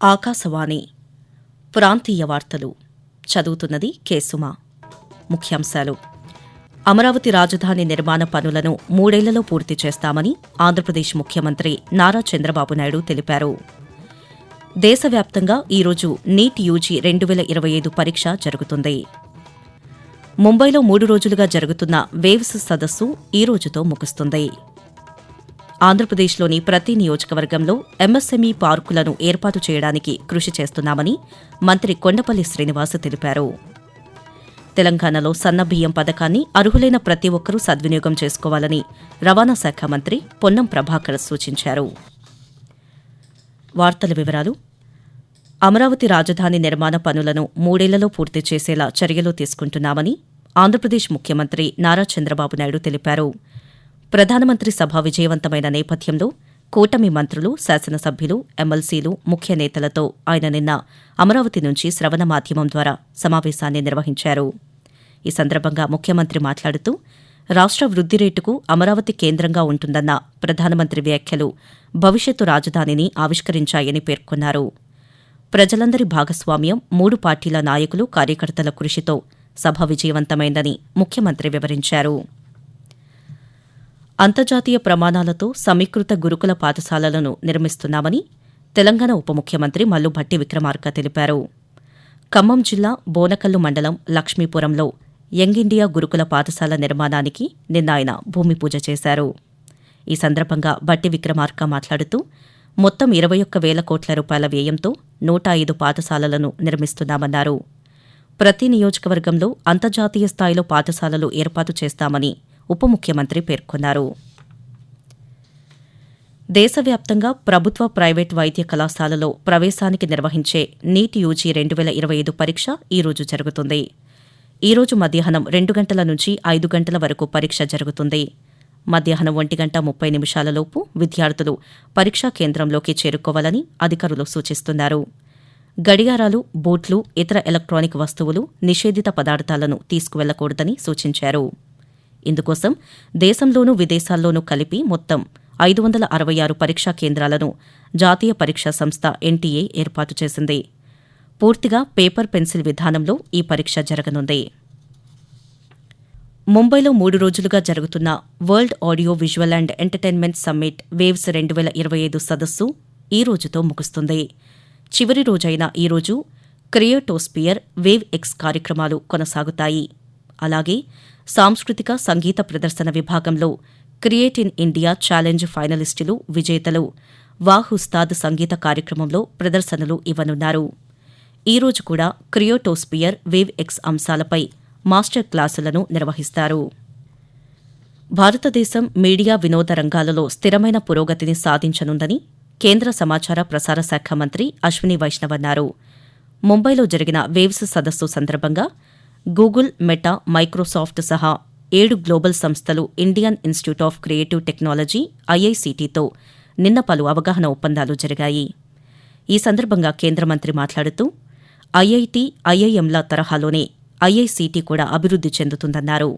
ఆకాశవాణి. ప్రాంతీయ వార్తలు. చదువుతున్నది కేసుమ ముఖ్యాంశాలు. అమరావతి రాజధాని నిర్మాణ పనులను మూడేళ్ళలో పూర్తి చేస్తామని ఆంధ్రప్రదేశ్ ముఖ్యమంత్రి నారా చంద్రబాబు నాయుడు తెలిపారు. దేశవ్యాప్తంగా ఈరోజు నీట్ యూజీ రెండు వేల ఇరవై ఐదు పరీక్ష జరుగుతుంది. ముంబైలో మూడు రోజులుగా జరుగుతున్న వేవ్స్ సదస్సు ఈ రోజుతో ముగుస్తుంది. ఆంధ్రప్రదేశ్లోని ప్రతి నియోజకవర్గంలో ఎంఎస్ఎంఈ పార్కులను ఏర్పాటు చేయడానికి కృషి చేస్తున్నామని మంత్రి కొండపల్లి శ్రీనివాస్ తెలిపారు. తెలంగాణలో సన్నబియ్యం పథకాన్ని అర్హులైన ప్రతి ఒక్కరూ సద్వినియోగం చేసుకోవాలని రవాణా శాఖ మంత్రి పొన్నం ప్రభాకర్ సూచించారు. వార్తల వివరాలు. అమరావతి రాజధాని నిర్మాణ పనులను మూడేళ్ళలో పూర్తి చేసేలా చర్యలు తీసుకుంటున్నామని ఆంధ్రప్రదేశ్ ముఖ్యమంత్రి నారా చంద్రబాబు నాయుడు తెలిపారు. ప్రధానమంత్రి సభ విజయవంతమైన నేపథ్యంలో కూటమి మంత్రులు శాసనసభ్యులు ఎమ్మెల్సీలు ముఖ్య నేతలతో ఆయన నిన్న అమరావతి నుంచి శ్రవణ మాధ్యమం ద్వారా సమావేశాన్ని నిర్వహించారు. ఈ సందర్భంగా ముఖ్యమంత్రి మాట్లాడుతూ రాష్ట్ర వృద్ధి రేటుకు అమరావతి కేంద్రంగా ఉంటుందన్న ప్రధానమంత్రి వ్యాఖ్యలు భవిష్యత్తు రాజధానిని ఆవిష్కరించాయని పేర్కొన్నారు. ప్రజలందరి భాగస్వామ్యం మూడు పార్టీల నాయకులు కార్యకర్తల కృషితో సభ విజయవంతమైందని ముఖ్యమంత్రి వివరించారు. అంతర్జాతీయ ప్రమాణాలతో సమీకృత గురుకుల పాఠశాలలను నిర్మిస్తున్నామని తెలంగాణ ఉప ముఖ్యమంత్రి మల్లుభట్టి విక్రమార్క తెలిపారు. ఖమ్మం జిల్లా బోనకల్లు మండలం లక్ష్మీపురంలో యంగ్ ఇండియా గురుకుల పాఠశాల నిర్మాణానికి నిన్న ఆయన భూమి పూజ చేశారు. ఈ సందర్భంగా బట్టి విక్రమార్క మాట్లాడుతూ మొత్తం ఇరవై ఒక్క వేల కోట్ల రూపాయల వ్యయంతో నూట ఐదు పాఠశాలలను నిర్మిస్తున్నామన్నారు. ప్రతి నియోజకవర్గంలో అంతర్జాతీయ స్థాయిలో పాఠశాలలు ఏర్పాటు చేస్తామని ఉప ముఖ్యమంత్రి పేర్కొన్నారు. దేశవ్యాప్తంగా ప్రభుత్వ ప్రైవేట్ వైద్య కళాశాలలో ప్రవేశానికి నిర్వహించే నీట్ యూజీ రెండు వేల ఇరవై ఐదు పరీక్ష ఈ రోజు జరుగుతుంది. ఈ రోజు మధ్యాహ్నం రెండు గంటల నుంచి ఐదు గంటల వరకు పరీక్ష జరుగుతుంది. మధ్యాహ్నం ఒంటి గంట ముప్పై నిమిషాలలోపు విద్యార్థులు పరీక్షా కేంద్రంలోకి చేరుకోవాలని అధికారులు సూచిస్తున్నారు. గడియారాలు బూట్లు ఇతర ఎలక్ట్రానిక్ వస్తువులు నిషేధిత పదార్థాలను తీసుకువెళ్ళకూడదని సూచించారు. ఇందుకోసం దేశంలోనూ విదేశాల్లోనూ కలిపి మొత్తం ఐదు వందల అరవై ఆరు పరీక్షా కేంద్రాలను జాతీయ పరీక్షా సంస్థ ఎన్టీఏ ఏర్పాటు చేసింది. పూర్తిగా పేపర్ పెన్సిల్ విధానంలో ఈ పరీక్ష జరగనుంది. ముంబైలో మూడు రోజులుగా జరుగుతున్న world audio visual and entertainment summit waves రెండు వేల ఇరవై ఐదు సదస్సు ఈ రోజుతో ముగుస్తుంది. చివరి రోజైన ఈ రోజు క్రియోటోస్పియర్ వేవ్ ఎక్స్ కార్యక్రమాలు కొనసాగుతాయి. అలాగే సాంస్కృతిక సంగీత ప్రదర్శన విభాగంలో క్రియేట్ ఇన్ ఇండియా ఛాలెంజ్ ఫైనలిస్టులు విజేతలు. వాహుస్తాద్ సంగీత కార్యక్రమంలో ప్రదర్శనలు ఇవ్వనున్నారు. ఈ రోజు కూడా క్రియోటోస్పియర్ వేవ్ ఎక్స్ అంశాలపై మాస్టర్ క్లాసులను నిర్వహిస్తారు. భారతదేశం మీడియా వినోద రంగాలలో స్థిరమైన పురోగతిని సాధించనుందని కేంద్ర సమాచార ప్రసార శాఖ మంత్రి అశ్విని వైష్ణవ్ అన్నారు. ముంబైలో జరిగిన వేవ్స్ సదస్సు సందర్భంగా గూగుల్ మెటా మైక్రోసాఫ్ట్ సహా ఏడు గ్లోబల్ సంస్థలు Indian Institute of Creative Technology ఐఐసిటితో నిన్న పలు అవగాహన ఒప్పందాలు జరిగాయి. ఈ సందర్భంగా కేంద్ర మంత్రి మాట్లాడుతూ ఐఐటి ఐఐఎంల తరహాలోనే ఐఐసిటి కూడా అభివృద్ది చెందుతుందన్నారు.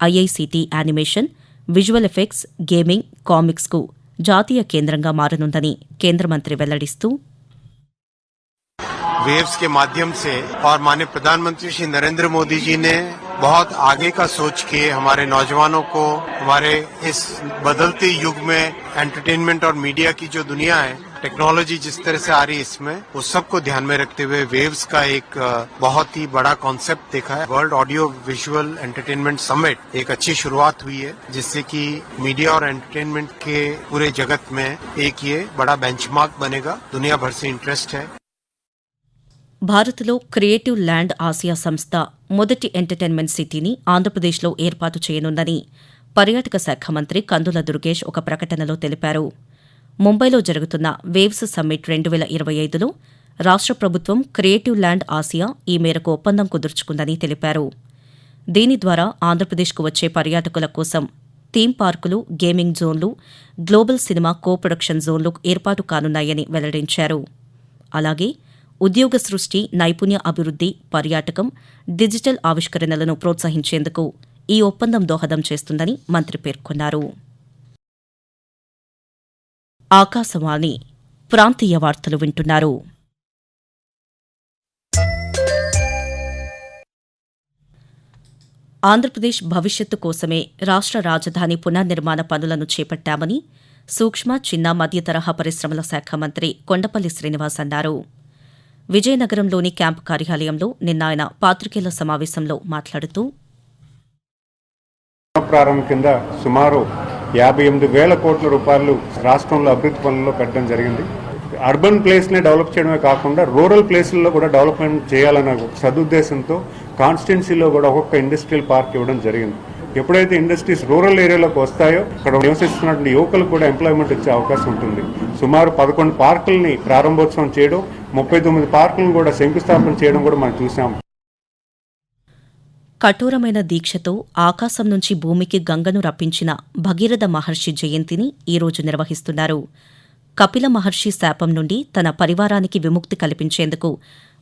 IICT animation visual effects gaming కామిక్స్కు జాతీయ కేంద్రంగా మారనుందని కేంద్ర మంత్రి వెల్లడిస్తూ वेव्स के माध्यम से और माननीय प्रधानमंत्री श्री नरेंद्र मोदी जी ने बहुत आगे का सोच के हमारे नौजवानों को, हमारे इस बदलते युग में एंटरटेनमेंट और मीडिया की जो दुनिया है टेक्नोलॉजी जिस तरह से आ रही है इसमें, उस सबको ध्यान में रखते हुए वेव्स का एक बहुत ही बड़ा कॉन्सेप्ट देखा है। World audio visual entertainment summit एक अच्छी शुरुआत हुई है, जिससे कि मीडिया और एंटरटेनमेंट के पूरे जगत में एक ये बड़ा बेंचमार्क बनेगा। दुनिया भर से इंटरेस्ट है। భారత్లో క్రియేటివ్ ల్యాండ్ ఆసియా సంస్థ మొదటి ఎంటర్టైన్మెంట్ సిటీని ఆంధ్రప్రదేశ్లో ఏర్పాటు చేయనుందని పర్యాటక శాఖ మంత్రి కందుల దుర్గేష్ ఒక ప్రకటనలో తెలిపారు. ముంబైలో జరుగుతున్న వేవ్స్ సమ్మిట్ రెండు వేల ఇరవై ఐదులో రాష్ట్ర ప్రభుత్వం క్రియేటివ్ ల్యాండ్ ఆసియా ఈ మేరకు ఒప్పందం కుదుర్చుకుందని తెలిపారు. దీని ద్వారా ఆంధ్రప్రదేశ్కు వచ్చే పర్యాటకుల కోసం థీమ్ పార్కులు గేమింగ్ జోన్లు గ్లోబల్ సినిమా కో ప్రొడక్షన్ జోన్లు ఏర్పాటు కానున్నాయని వెల్లడించారు. అలాగే ఉద్యోగ సృష్టి నైపుణ్య అభివృద్ధి పర్యాటకం డిజిటల్ ఆవిష్కరణలను ప్రోత్సహించేందుకు ఈ ఒప్పందం దోహదం చేస్తుందని మంత్రి పేర్కొన్నారు. ఆకాశవాణి ప్రాంతీయ వార్తలు వింటున్నారు. ఆంధ్రప్రదేశ్ భవిష్యత్తు కోసమే రాష్ట్ర రాజధాని పునర్నిర్మాణ పనులను చేపట్టామని సూక్ష్మ చిన్న మధ్య తరహా పరిశ్రమల శాఖ మంత్రి కొండపల్లి శ్రీనివాస్ అన్నారు. విజయనగరంలోని క్యాంపు కార్యాలయంలో నిన్న ఆయన పాత్రికేయుల సమావేశంలో మాట్లాడుతూ ప్రారంభం కింద సుమారు యాభై ఎనిమిది వేల కోట్ల రూపాయలు రాష్ట్రంలో అభివృద్ధి పనుల్లో పెట్టడం జరిగింది. అర్బన్ ప్లేస్ని డెవలప్ చేయడమే కాకుండా రూరల్ ప్లేసుల్లో కూడా డెవలప్మెంట్ చేయాలన్న సదుద్దేశంతో కాన్స్టిట్యున్సీలో కూడా ఒక్కొక్క ఇండస్ట్రియల్ పార్క్ ఇవ్వడం జరిగింది. ఎప్పుడైతే ఇండస్ట్రీస్ రూరల్ ఏరియాలోకి వస్తాయో అక్కడ నివసిస్తున్నటువంటి యువకులకు కూడా ఎంప్లాయ్మెంట్ ఇచ్చే అవకాశం ఉంటుంది. సుమారు పదకొండు పార్కుల్ని ప్రారంభోత్సవం చేయడం ముప్పై తొమ్మిది పార్కులను కూడా శంకుస్థాపన చేయడం కూడా మనం చూసాం కఠోరమైన దీక్షతో ఆకాశం నుంచి భూమికి గంగను రప్పించిన భగీరథ మహర్షి జయంతిని ఈరోజు నిర్వహిస్తున్నారు. కపిల మహర్షి శాపం నుండి తన పరివారానికి విముక్తి కల్పించేందుకు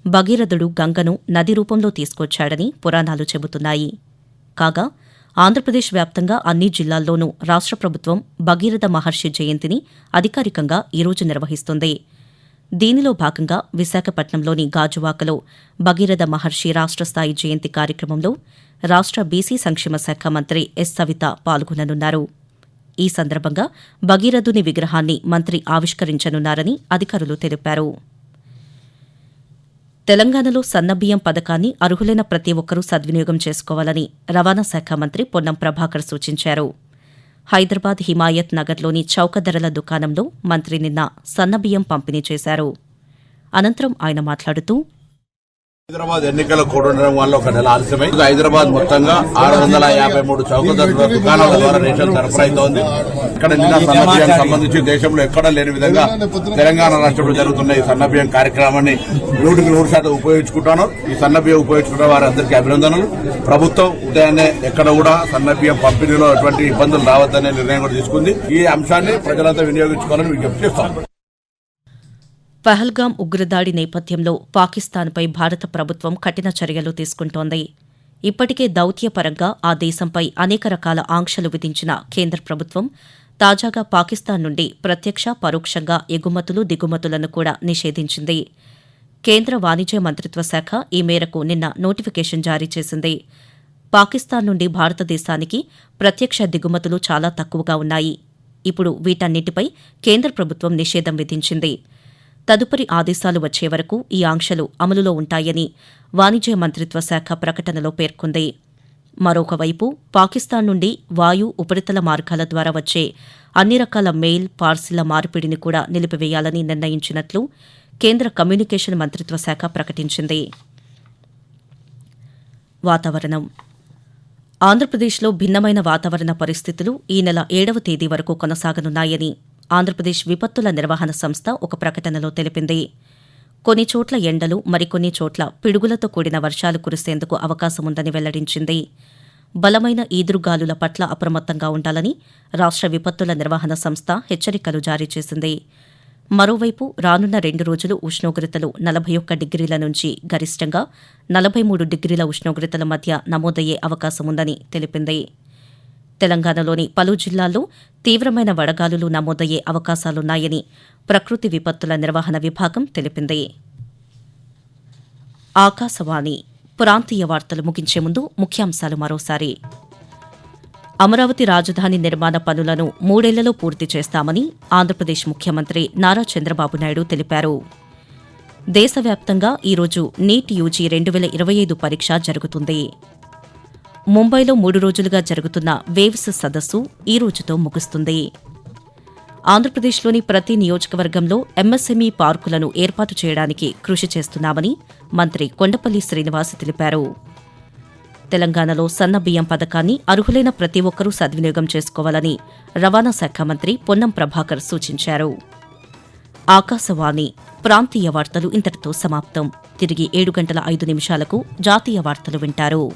భగీరథుడు గంగను నది రూపంలో తీసుకొచ్చాడని పురాణాలు చెబుతున్నాయి. కాగా ఆంధ్రప్రదేశ్ వ్యాప్తంగా అన్ని జిల్లాల్లోనూ రాష్ట్ర ప్రభుత్వం భగీరథ మహర్షి జయంతిని అధికారికంగా ఈరోజు నిర్వహిస్తుంది. దీనిలో భాగంగా విశాఖపట్నంలోని గాజువాకలో భగీరథ మహర్షి రాష్ట్ర స్థాయి జయంతి కార్యక్రమంలో రాష్ట్ర బీసీ సంక్షేమ శాఖ మంత్రి ఎస్ సవిత పాల్గొననున్నారు. ఈ సందర్భంగా భగీరథుని విగ్రహాన్ని మంత్రి ఆవిష్కరించనున్నారని అధికారులు తెలిపారు. తెలంగాణలో సన్నబియ్యం పథకాన్ని అర్హులైన ప్రతి ఒక్కరూ సద్వినియోగం చేసుకోవాలని రవాణా శాఖ మంత్రి పొన్నం ప్రభాకర్ సూచించారు. హైదరాబాద్ హిమాయత్ నగర్లోని చౌక ధరల దుకాణంలో మంత్రి నిన్న సన్నబియ్యం పంపిణీ చేశారు. అనంతరం ఆయన మాట్లాడుతూ హైదరాబాద్ ఎన్నికల కూడుండడం ఉండడం వల్ల ఒక నెల ఆలస్యమై హైదరాబాద్ మొత్తంగా ఆరు వందల యాభై మూడు చౌకధర దుకాణాల ద్వారా రేషన్ సరఫరా అవుతోంది ఇక్కడ నిన్న సన్నబియ్యం సంబంధించి దేశంలో ఎక్కడా లేని విధంగా తెలంగాణ రాష్ట్రంలో జరుగుతున్న ఈ సన్నబియ్యం కార్యక్రమాన్ని నూటికి నూరు శాతం ఉపయోగించుకుంటాను. ఈ సన్నబియ్యం ఉపయోగించుకున్న వారందరికీ అభినందనలు. ప్రభుత్వం ఉదయాన్నే ఎక్కడ కూడా సన్నబియ్యం పంపిణీలో ఎటువంటి ఇబ్బందులు రావద్దనే నిర్ణయం కూడా తీసుకుంది. ఈ అంశాన్ని ప్రజలంతా వినియోగించుకోవాలని విజ్ఞప్తి చేస్తాం. పహల్గాం ఉగ్రదాడి నేపథ్యంలో పాకిస్తాన్పై భారత ప్రభుత్వం కఠిన చర్యలు తీసుకుంటోంది. ఇప్పటికే దౌత్యపరంగా ఆ దేశంపై అనేక రకాల ఆంక్షలు విధించిన కేంద్ర ప్రభుత్వం తాజాగా పాకిస్తాన్ నుండి ప్రత్యక్ష పరోక్షంగా ఎగుమతులు దిగుమతులను కూడా నిషేధించింది. కేంద్ర వాణిజ్య మంత్రిత్వ శాఖ ఈ మేరకు నిన్న నోటిఫికేషన్ జారీ చేసింది. పాకిస్తాన్ నుండి భారతదేశానికి ప్రత్యక్ష దిగుమతులు చాలా తక్కువగా ఉన్నాయి. ఇప్పుడు వీటన్నిటిపై కేంద్ర ప్రభుత్వం నిషేధం విధించింది. తదుపరి ఆదేశాలు వచ్చే వరకు ఈ ఆంక్షలు అమలులో ఉంటాయని వాణిజ్య మంత్రిత్వ శాఖ ప్రకటనలో పేర్కొంది. మరొకవైపు పాకిస్తాన్ నుండి వాయు ఉపరితల మార్గాల ద్వారా వచ్చే అన్ని రకాల మెయిల్ పార్సిళ్ళ మార్పిడిని కూడా నిలిపివేయాలని నిర్ణయించినట్లు కేంద్ర కమ్యూనికేషన్ మంత్రిత్వ శాఖ ప్రకటించింది. వాతావరణం. ఆంధ్రప్రదేశ్లో భిన్నమైన వాతావరణ పరిస్థితులు ఈ నెల ఏడవ తేదీ వరకు కొనసాగనున్నాయని ఆంధ్రప్రదేశ్ విపత్తుల నిర్వహణ సంస్థ ఒక ప్రకటనలో తెలిపింది. కొన్ని చోట్ల ఎండలు మరికొన్ని చోట్ల పిడుగులతో కూడిన వర్షాలు కురిసేందుకు అవకాశముందని వెల్లడించింది. బలమైన ఈదురుగాలుల పట్ల అప్రమత్తంగా ఉండాలని రాష్ట్ర విపత్తుల నిర్వహణ సంస్థ హెచ్చరికలు జారీ చేసింది. మరోవైపు రానున్న రెండు రోజులు ఉష్ణోగ్రతలు నలభై ఒక్క డిగ్రీల నుంచి గరిష్టంగా నలభై మూడు డిగ్రీల ఉష్ణోగ్రతల మధ్య నమోదయ్యే అవకాశముందని తెలిపింది. తెలంగాణలోని పలు జిల్లాల్లో తీవ్రమైన వడగాలులు నమోదయ్యే అవకాశాలున్నాయని ప్రకృతి విపత్తుల నిర్వహణ విభాగం తెలిపింది. ఆకాశవాణి ప్రాంతీయ వార్తలు ముగించే ముందు ముఖ్యాంశాలు మరోసారి. అమరావతి రాజధాని నిర్మాణ పనులను మూడేళ్ళలో పూర్తి చేస్తామని ఆంధ్రప్రదేశ్ ముఖ్యమంత్రి నారా చంద్రబాబు నాయుడు తెలిపారు. దేశవ్యాప్తంగా ఈరోజు నీట్ యూజీ రెండు వేల ఇరవై ఐదు పరీక్ష జరుగుతుంది. ముంబైలో మూడు రోజులుగా జరుగుతున్న వేవ్స్ సదస్సు ఈ రోజుతో ముగుస్తుంది. ఆంధ్రప్రదేశ్లోని ప్రతి నియోజకవర్గంలో ఎంఎస్ఎంఈ పార్కులను ఏర్పాటు చేయడానికి కృషి చేస్తున్నామని మంత్రి కొండపల్లి శ్రీనివాస్ తెలిపారు. తెలంగాణలో సన్న బియ్యం పథకాన్ని అర్హులైన ప్రతి ఒక్కరూ సద్వినియోగం చేసుకోవాలని రవాణా శాఖ మంత్రి పొన్నం ప్రభాకర్ సూచించారు. ఆకాశవాణి ప్రాంతీయ వార్తలు ఇంతటితో సమాప్తం. తిరిగి ఏడు గంటల ఐదు నిమిషాలకు జాతీయ వార్తలు వింటారు.